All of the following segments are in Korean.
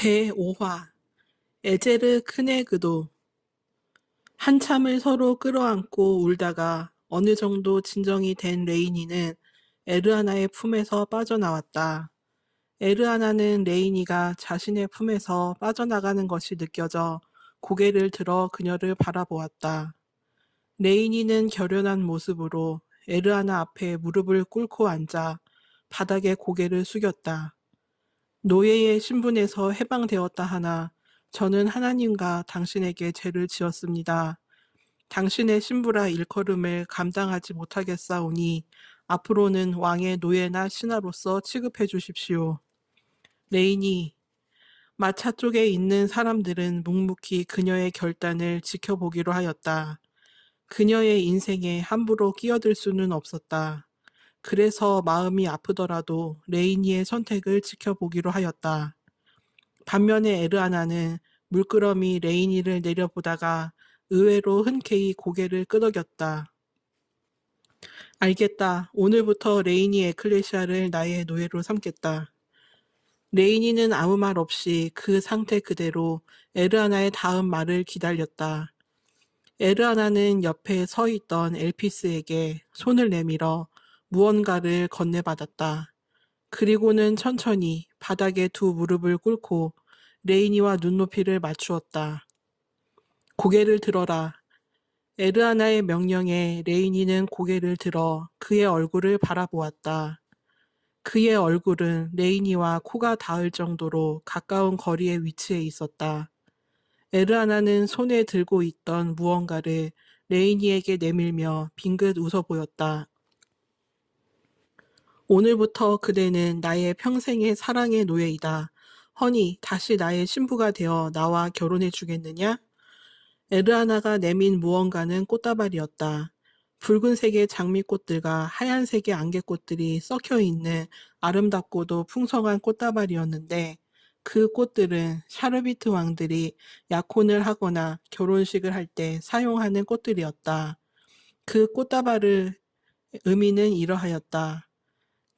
제5화 에제르 크네그도 한참을 서로 끌어안고 울다가 어느 정도 진정이 된 레이니는 에르아나의 품에서 빠져나왔다. 에르아나는 레이니가 자신의 품에서 빠져나가는 것이 느껴져 고개를 들어 그녀를 바라보았다. 레이니는 결연한 모습으로 에르아나 앞에 무릎을 꿇고 앉아 바닥에 고개를 숙였다. 노예의 신분에서 해방되었다 하나 저는 하나님과 당신에게 죄를 지었습니다. 당신의 신부라 일컬음을 감당하지 못하겠사오니 앞으로는 왕의 노예나 신하로서 취급해 주십시오. 레인이 마차 쪽에 있는 사람들은 묵묵히 그녀의 결단을 지켜보기로 하였다. 그녀의 인생에 함부로 끼어들 수는 없었다. 그래서 마음이 아프더라도 레이니의 선택을 지켜보기로 하였다. 반면에 에르아나는 물끄러미 레이니를 내려보다가 의외로 흔쾌히 고개를 끄덕였다. 알겠다. 오늘부터 레이니 에클레시아를 나의 노예로 삼겠다. 레이니는 아무 말 없이 그 상태 그대로 에르아나의 다음 말을 기다렸다. 에르아나는 옆에 서 있던 엘피스에게 손을 내밀어 무언가를 건네받았다. 그리고는 천천히 바닥에 두 무릎을 꿇고 레이니와 눈높이를 맞추었다. 고개를 들어라. 에르아나의 명령에 레이니는 고개를 들어 그의 얼굴을 바라보았다. 그의 얼굴은 레이니와 코가 닿을 정도로 가까운 거리에 위치해 있었다. 에르아나는 손에 들고 있던 무언가를 레이니에게 내밀며 빙긋 웃어 보였다. 오늘부터 그대는 나의 평생의 사랑의 노예이다. 허니, 다시 나의 신부가 되어 나와 결혼해 주겠느냐? 에르아나가 내민 무언가는 꽃다발이었다. 붉은색의 장미꽃들과 하얀색의 안개꽃들이 섞여 있는 아름답고도 풍성한 꽃다발이었는데 그 꽃들은 샤르비트 왕들이 약혼을 하거나 결혼식을 할 때 사용하는 꽃들이었다. 그 꽃다발의 의미는 이러하였다.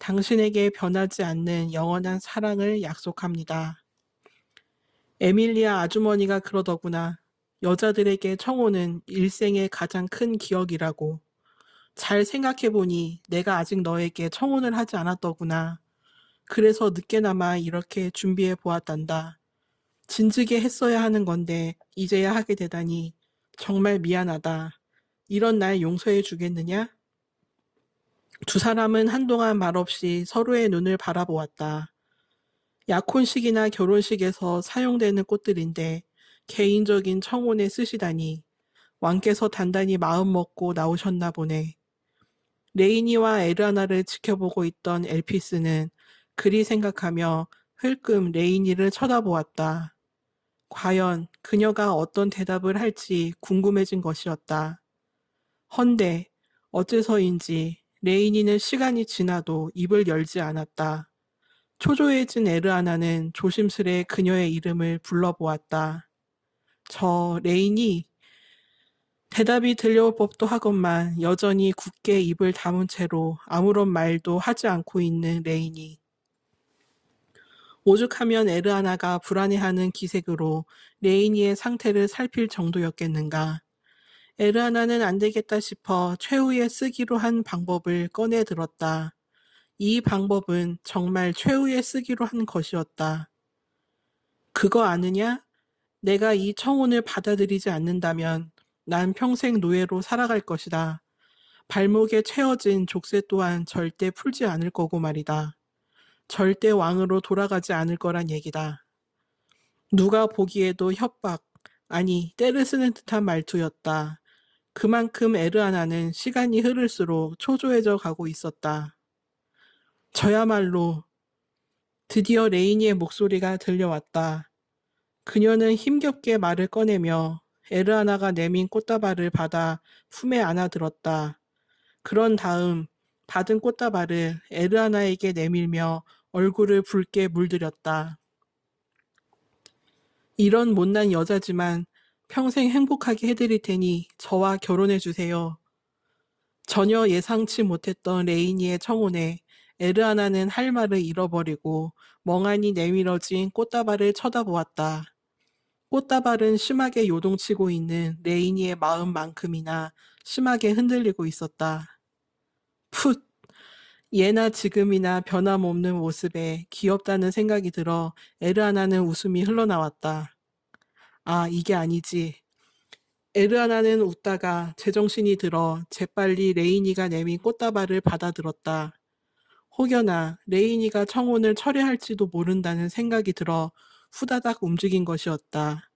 당신에게 변하지 않는 영원한 사랑을 약속합니다. 에밀리아 아주머니가 그러더구나. 여자들에게 청혼은 일생의 가장 큰 기억이라고. 잘 생각해보니 내가 아직 너에게 청혼을 하지 않았더구나. 그래서 늦게나마 이렇게 준비해 보았단다. 진즉에 했어야 하는 건데 이제야 하게 되다니 정말 미안하다. 이런 날 용서해 주겠느냐? 두 사람은 한동안 말없이 서로의 눈을 바라보았다. 약혼식이나 결혼식에서 사용되는 꽃들인데 개인적인 청혼에 쓰시다니 왕께서 단단히 마음먹고 나오셨나 보네. 레이니와 에르아나를 지켜보고 있던 엘피스는 그리 생각하며 흘끔 레이니를 쳐다보았다. 과연 그녀가 어떤 대답을 할지 궁금해진 것이었다. 헌데 어째서인지 레이니는 시간이 지나도 입을 열지 않았다. 초조해진 에르아나는 조심스레 그녀의 이름을 불러보았다. 저 레이니 대답이 들려올 법도 하건만 여전히 굳게 입을 다문 채로 아무런 말도 하지 않고 있는 레이니. 오죽하면 에르아나가 불안해하는 기색으로 레이니의 상태를 살필 정도였겠는가. 에르아나는 안 되겠다 싶어 최후에 쓰기로 한 방법을 꺼내 들었다. 이 방법은 정말 최후에 쓰기로 한 것이었다. 그거 아느냐? 내가 이 청혼을 받아들이지 않는다면 난 평생 노예로 살아갈 것이다. 발목에 채워진 족쇄 또한 절대 풀지 않을 거고 말이다. 절대 왕으로 돌아가지 않을 거란 얘기다. 누가 보기에도 협박, 아니, 때를 쓰는 듯한 말투였다. 그만큼 에르아나는 시간이 흐를수록 초조해져 가고 있었다. 저야말로 드디어 레이니의 목소리가 들려왔다. 그녀는 힘겹게 말을 꺼내며 에르아나가 내민 꽃다발을 받아 품에 안아들었다. 그런 다음 받은 꽃다발을 에르아나에게 내밀며 얼굴을 붉게 물들였다. 이런 못난 여자지만 평생 행복하게 해드릴 테니 저와 결혼해 주세요. 전혀 예상치 못했던 레이니의 청혼에 에르아나는 할 말을 잃어버리고 멍하니 내밀어진 꽃다발을 쳐다보았다. 꽃다발은 심하게 요동치고 있는 레이니의 마음만큼이나 심하게 흔들리고 있었다. 풋! 예나 지금이나 변함없는 모습에 귀엽다는 생각이 들어 에르아나는 웃음이 흘러나왔다. 아, 이게 아니지. 에르아나는 웃다가 제정신이 들어 재빨리 레이니가 내민 꽃다발을 받아들었다. 혹여나 레이니가 청혼을 철회할지도 모른다는 생각이 들어 후다닥 움직인 것이었다.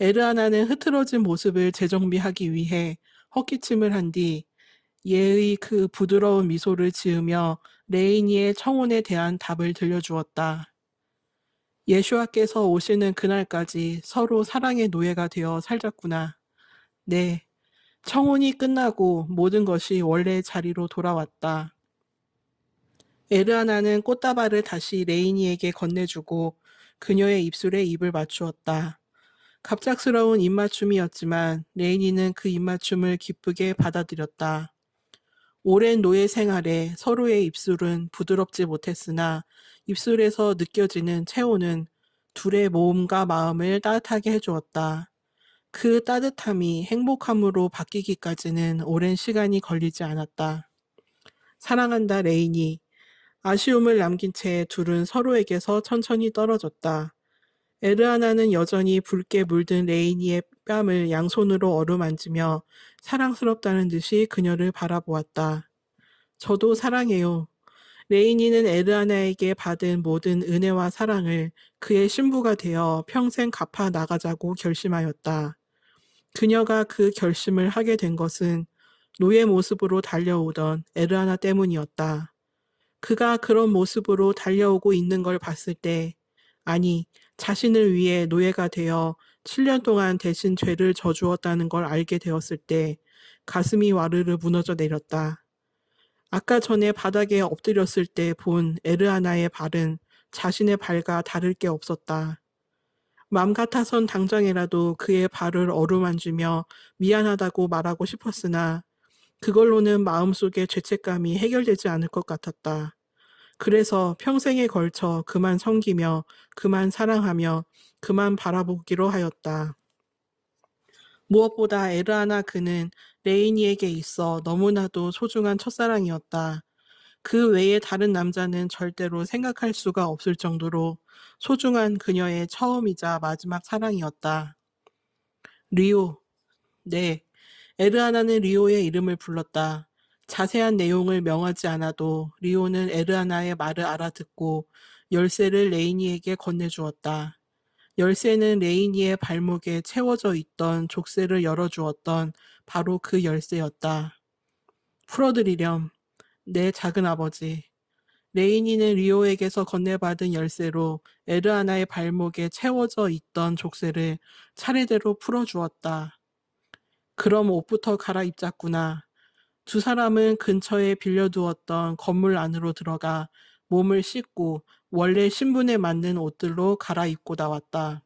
에르아나는 흐트러진 모습을 재정비하기 위해 헛기침을 한 뒤 예의 그 부드러운 미소를 지으며 레이니의 청혼에 대한 답을 들려주었다. 예수와께서 오시는 그날까지 서로 사랑의 노예가 되어 살자꾸나. 네. 청혼이 끝나고 모든 것이 원래의 자리로 돌아왔다. 에르아나는 꽃다발을 다시 레이니에게 건네주고 그녀의 입술에 입을 맞추었다. 갑작스러운 입맞춤이었지만 레이니는 그 입맞춤을 기쁘게 받아들였다. 오랜 노예 생활에 서로의 입술은 부드럽지 못했으나 입술에서 느껴지는 체온은 둘의 몸과 마음을 따뜻하게 해주었다. 그 따뜻함이 행복함으로 바뀌기까지는 오랜 시간이 걸리지 않았다. 사랑한다, 레이니. 아쉬움을 남긴 채 둘은 서로에게서 천천히 떨어졌다. 에르아나는 여전히 붉게 물든 레이니의 뺨을 양손으로 어루만지며 사랑스럽다는 듯이 그녀를 바라보았다. 저도 사랑해요. 레이니는 에르아나에게 받은 모든 은혜와 사랑을 그의 신부가 되어 평생 갚아 나가자고 결심하였다. 그녀가 그 결심을 하게 된 것은 노예 모습으로 달려오던 에르아나 때문이었다. 그가 그런 모습으로 달려오고 있는 걸 봤을 때, 아니, 자신을 위해 노예가 되어 7년 동안 대신 죄를 져주었다는 걸 알게 되었을 때 가슴이 와르르 무너져 내렸다. 아까 전에 바닥에 엎드렸을 때 본 에르아나의 발은 자신의 발과 다를 게 없었다. 맘 같아선 당장이라도 그의 발을 어루만지며 미안하다고 말하고 싶었으나 그걸로는 마음속의 죄책감이 해결되지 않을 것 같았다. 그래서 평생에 걸쳐 그만 섬기며 그만 사랑하며 그만 바라보기로 하였다. 무엇보다 에르아나 그는 레이니에게 있어 너무나도 소중한 첫사랑이었다. 그 외에 다른 남자는 절대로 생각할 수가 없을 정도로 소중한 그녀의 처음이자 마지막 사랑이었다. 리오. 네. 에르아나는 리오의 이름을 불렀다. 자세한 내용을 명하지 않아도 리오는 에르아나의 말을 알아듣고 열쇠를 레이니에게 건네주었다. 열쇠는 레이니의 발목에 채워져 있던 족쇄를 열어주었던 바로 그 열쇠였다. 풀어드리렴. 내 작은 아버지. 레이니는 리오에게서 건네받은 열쇠로 에르아나의 발목에 채워져 있던 족쇄를 차례대로 풀어주었다. 그럼 옷부터 갈아입자꾸나. 두 사람은 근처에 빌려두었던 건물 안으로 들어가 몸을 씻고 원래 신분에 맞는 옷들로 갈아입고 나왔다.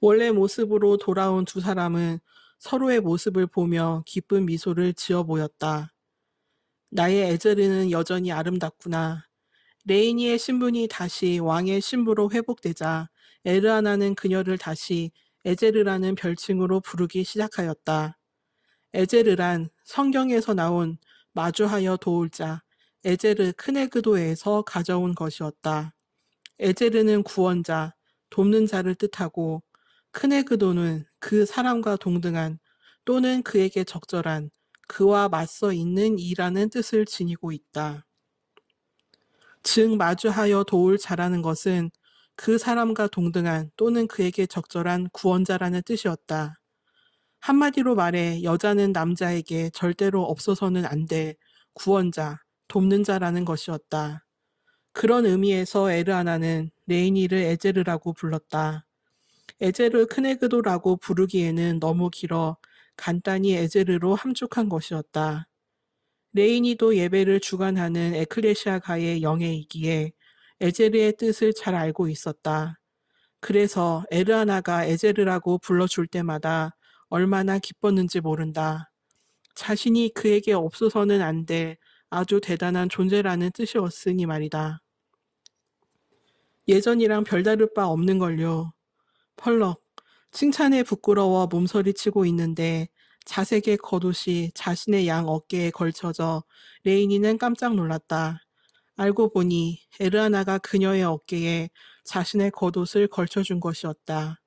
원래 모습으로 돌아온 두 사람은 서로의 모습을 보며 기쁜 미소를 지어 보였다. 나의 에제르는 여전히 아름답구나. 레이니의 신분이 다시 왕의 신부로 회복되자 에르아나는 그녀를 다시 에제르라는 별칭으로 부르기 시작하였다. 에제르란 성경에서 나온 마주하여 도울 자, 에제르 크네그도에서 가져온 것이었다. 에제르는 구원자, 돕는 자를 뜻하고 크네그도는 그 사람과 동등한 또는 그에게 적절한 그와 맞서 있는 이라는 뜻을 지니고 있다. 즉 마주하여 도울 자라는 것은 그 사람과 동등한 또는 그에게 적절한 구원자라는 뜻이었다. 한마디로 말해 여자는 남자에게 절대로 없어서는 안 될 구원자, 돕는 자라는 것이었다. 그런 의미에서 에르아나는 레이니를 에제르라고 불렀다. 에제르 크네그도라고 부르기에는 너무 길어 간단히 에제르로 함축한 것이었다. 레이니도 예배를 주관하는 에클레시아가의 영예이기에 에제르의 뜻을 잘 알고 있었다. 그래서 에르아나가 에제르라고 불러줄 때마다 얼마나 기뻤는지 모른다. 자신이 그에게 없어서는 안 될 아주 대단한 존재라는 뜻이었으니 말이다. 예전이랑 별다를 바 없는 걸요. 펄럭, 칭찬에 부끄러워 몸서리치고 있는데 자색의 겉옷이 자신의 양 어깨에 걸쳐져 레이니는 깜짝 놀랐다. 알고 보니 에르아나가 그녀의 어깨에 자신의 겉옷을 걸쳐준 것이었다.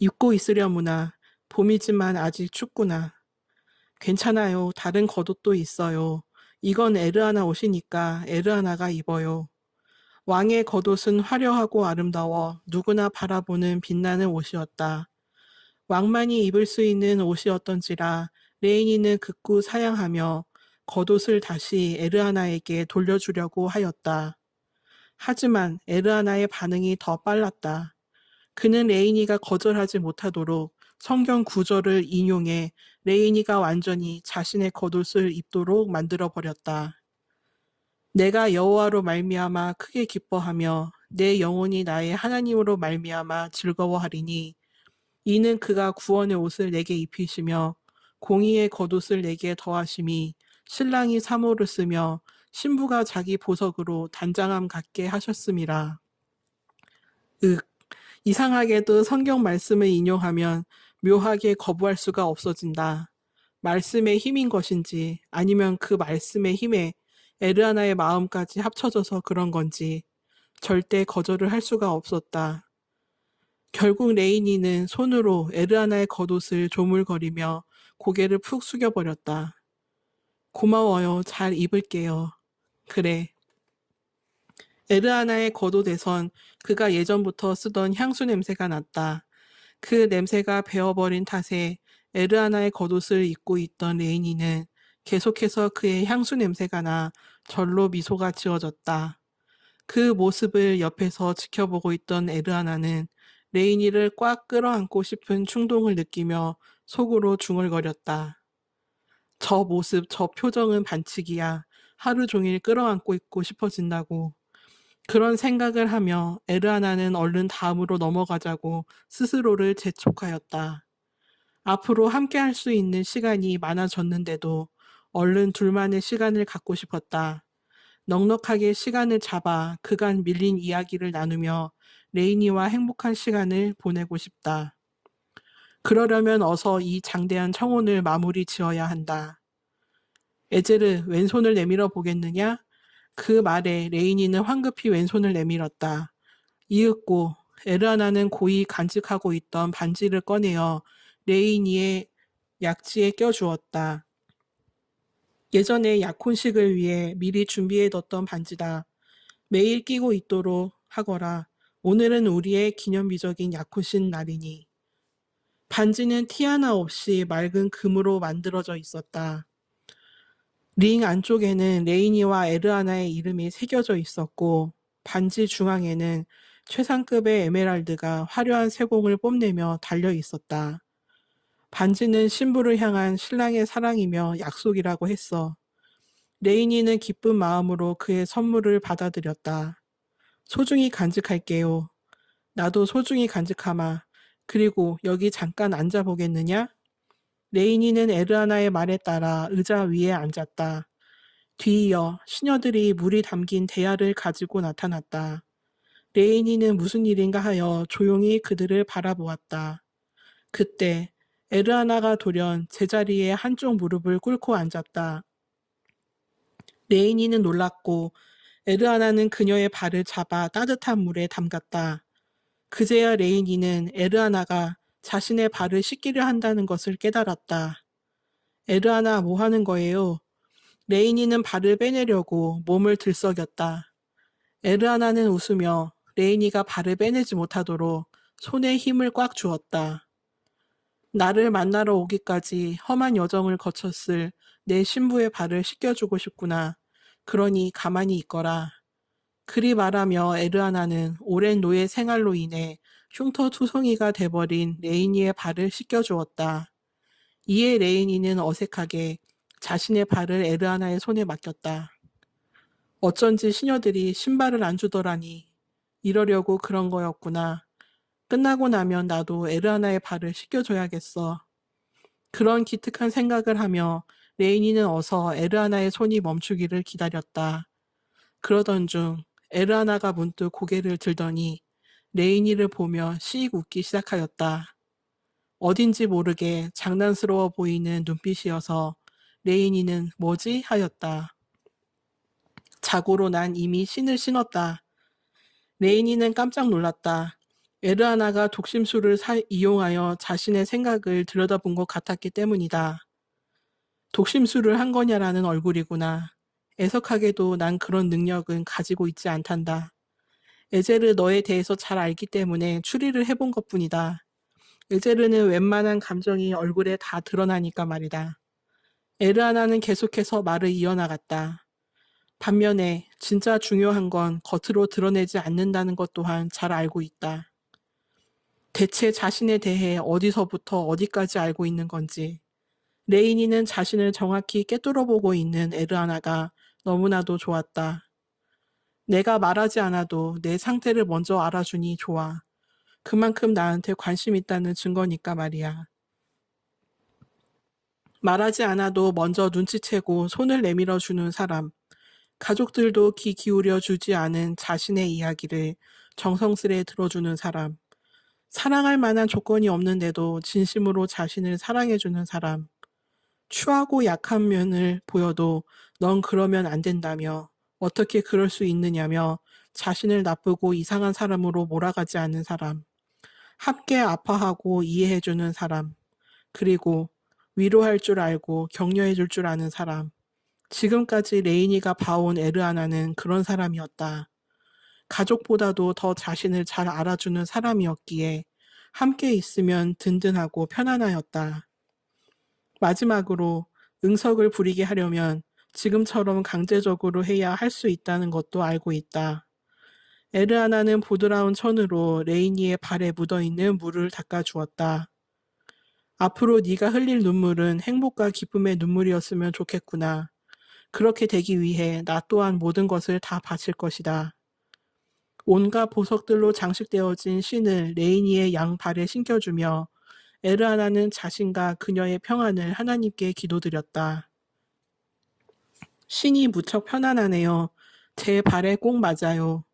입고 있으려무나 봄이지만 아직 춥구나. 괜찮아요. 다른 겉옷도 있어요. 이건 에르아나 옷이니까 에르아나가 입어요. 왕의 겉옷은 화려하고 아름다워 누구나 바라보는 빛나는 옷이었다. 왕만이 입을 수 있는 옷이었던지라 레이니는 극구 사양하며 겉옷을 다시 에르아나에게 돌려주려고 하였다. 하지만 에르아나의 반응이 더 빨랐다. 그는 레이니가 거절하지 못하도록 성경 구절을 인용해 레이니가 완전히 자신의 겉옷을 입도록 만들어 버렸다. 내가 여호와로 말미암아 크게 기뻐하며 내 영혼이 나의 하나님으로 말미암아 즐거워하리니 이는 그가 구원의 옷을 내게 입히시며 공의의 겉옷을 내게 더하심이 신랑이 사모를 쓰며 신부가 자기 보석으로 단장함 갖게 하셨음이라. 윽, 이상하게도 성경 말씀을 인용하면 묘하게 거부할 수가 없어진다. 말씀의 힘인 것인지 아니면 그 말씀의 힘에 에르아나의 마음까지 합쳐져서 그런 건지 절대 거절을 할 수가 없었다. 결국 레이니는 손으로 에르아나의 겉옷을 조물거리며 고개를 푹 숙여버렸다. 고마워요. 잘 입을게요. 그래. 에르아나의 겉옷에선 그가 예전부터 쓰던 향수 냄새가 났다. 그 냄새가 배어버린 탓에 에르아나의 겉옷을 입고 있던 레이니는 계속해서 그의 향수 냄새가 나 절로 미소가 지어졌다. 그 모습을 옆에서 지켜보고 있던 에르아나는 레이니를 꽉 끌어안고 싶은 충동을 느끼며 속으로 중얼거렸다. 저 모습, 저 표정은 반칙이야. 하루 종일 끌어안고 있고 싶어진다고. 그런 생각을 하며 에르아나는 얼른 다음으로 넘어가자고 스스로를 재촉하였다. 앞으로 함께 할 수 있는 시간이 많아졌는데도 얼른 둘만의 시간을 갖고 싶었다. 넉넉하게 시간을 잡아 그간 밀린 이야기를 나누며 레이니와 행복한 시간을 보내고 싶다. 그러려면 어서 이 장대한 청혼을 마무리 지어야 한다. 에제르, 왼손을 내밀어 보겠느냐? 그 말에 레이니는 황급히 왼손을 내밀었다. 이윽고 에르아나는 고이 간직하고 있던 반지를 꺼내어 레이니의 약지에 껴주었다. 예전에 약혼식을 위해 미리 준비해뒀던 반지다. 매일 끼고 있도록 하거라. 오늘은 우리의 기념비적인 약혼식 날이니. 반지는 티 하나 없이 맑은 금으로 만들어져 있었다. 링 안쪽에는 레이니와 에르아나의 이름이 새겨져 있었고, 반지 중앙에는 최상급의 에메랄드가 화려한 세공을 뽐내며 달려 있었다. 반지는 신부를 향한 신랑의 사랑이며 약속이라고 했어. 레이니는 기쁜 마음으로 그의 선물을 받아들였다. 소중히 간직할게요. 나도 소중히 간직하마. 그리고 여기 잠깐 앉아보겠느냐? 레이니는 에르아나의 말에 따라 의자 위에 앉았다. 뒤이어 시녀들이 물이 담긴 대야를 가지고 나타났다. 레이니는 무슨 일인가 하여 조용히 그들을 바라보았다. 그때 에르아나가 돌연 제자리에 한쪽 무릎을 꿇고 앉았다. 레이니는 놀랐고 에르아나는 그녀의 발을 잡아 따뜻한 물에 담갔다. 그제야 레이니는 에르아나가 자신의 발을 씻기려 한다는 것을 깨달았다. 에르아나 뭐 하는 거예요? 레이니는 발을 빼내려고 몸을 들썩였다. 에르아나는 웃으며 레이니가 발을 빼내지 못하도록 손에 힘을 꽉 주었다. 나를 만나러 오기까지 험한 여정을 거쳤을 내 신부의 발을 씻겨주고 싶구나. 그러니 가만히 있거라. 그리 말하며 에르아나는 오랜 노예 생활로 인해 흉터투성이가 돼버린 레이니의 발을 씻겨주었다. 이에 레이니는 어색하게 자신의 발을 에르아나의 손에 맡겼다. 어쩐지 시녀들이 신발을 안 주더라니. 이러려고 그런 거였구나. 끝나고 나면 나도 에르아나의 발을 씻겨줘야겠어. 그런 기특한 생각을 하며 레인이는 어서 에르아나의 손이 멈추기를 기다렸다. 그러던 중 에르아나가 문득 고개를 들더니 레인이를 보며 씩 웃기 시작하였다. 어딘지 모르게 장난스러워 보이는 눈빛이어서 레인이는 뭐지? 하였다. 자고로 난 이미 신을 신었다. 레인이는 깜짝 놀랐다. 에르아나가 독심술을 사- 이용하여 자신의 생각을 들여다본 것 같았기 때문이다. 독심술을 한 거냐라는 얼굴이구나. 애석하게도 난 그런 능력은 가지고 있지 않단다. 에제르 너에 대해서 잘 알기 때문에 추리를 해본 것 뿐이다. 에제르는 웬만한 감정이 얼굴에 다 드러나니까 말이다. 에르아나는 계속해서 말을 이어나갔다. 반면에 진짜 중요한 건 겉으로 드러내지 않는다는 것 또한 잘 알고 있다. 대체 자신에 대해 어디서부터 어디까지 알고 있는 건지. 레이니는 자신을 정확히 꿰뚫어보고 있는 에르아나가 너무나도 좋았다. 내가 말하지 않아도 내 상태를 먼저 알아주니 좋아. 그만큼 나한테 관심 있다는 증거니까 말이야. 말하지 않아도 먼저 눈치채고 손을 내밀어 주는 사람. 가족들도 귀 기울여 주지 않은 자신의 이야기를 정성스레 들어주는 사람. 사랑할 만한 조건이 없는데도 진심으로 자신을 사랑해주는 사람. 추하고 약한 면을 보여도 넌 그러면 안 된다며 어떻게 그럴 수 있느냐며 자신을 나쁘고 이상한 사람으로 몰아가지 않는 사람. 함께 아파하고 이해해주는 사람. 그리고 위로할 줄 알고 격려해줄 줄 아는 사람. 지금까지 레이니가 봐온 에르아나는 그런 사람이었다. 가족보다도 더 자신을 잘 알아주는 사람이었기에 함께 있으면 든든하고 편안하였다. 마지막으로 응석을 부리게 하려면 지금처럼 강제적으로 해야 할 수 있다는 것도 알고 있다. 에르아나는 부드러운 천으로 레이니의 발에 묻어있는 물을 닦아주었다. 앞으로 네가 흘릴 눈물은 행복과 기쁨의 눈물이었으면 좋겠구나. 그렇게 되기 위해 나 또한 모든 것을 다 바칠 것이다. 온갖 보석들로 장식되어진 신을 레이니의 양 발에 신겨주며 에르아나는 자신과 그녀의 평안을 하나님께 기도드렸다. 신이 무척 편안하네요. 제 발에 꼭 맞아요.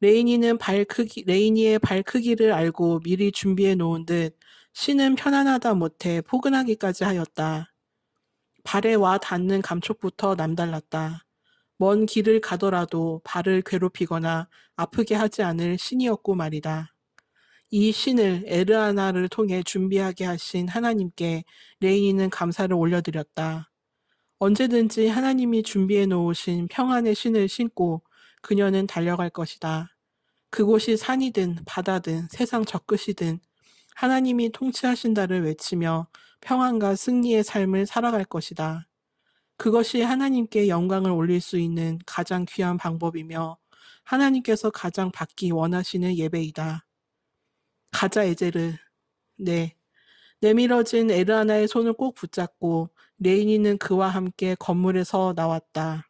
레이니는 발 크기, 레이니의 발 크기를 알고 미리 준비해 놓은 듯 신은 편안하다 못해 포근하기까지 하였다. 발에 와 닿는 감촉부터 남달랐다. 먼 길을 가더라도 발을 괴롭히거나 아프게 하지 않을 신이었고 말이다. 이 신을 에르아나를 통해 준비하게 하신 하나님께 레이니는 감사를 올려드렸다. 언제든지 하나님이 준비해 놓으신 평안의 신을 신고 그녀는 달려갈 것이다. 그곳이 산이든 바다든 세상 저 끝이든 하나님이 통치하신다를 외치며 평안과 승리의 삶을 살아갈 것이다. 그것이 하나님께 영광을 올릴 수 있는 가장 귀한 방법이며 하나님께서 가장 받기 원하시는 예배이다. 가자 에제르. 네. 내밀어진 에르아나의 손을 꼭 붙잡고 레이니는 그와 함께 건물에서 나왔다.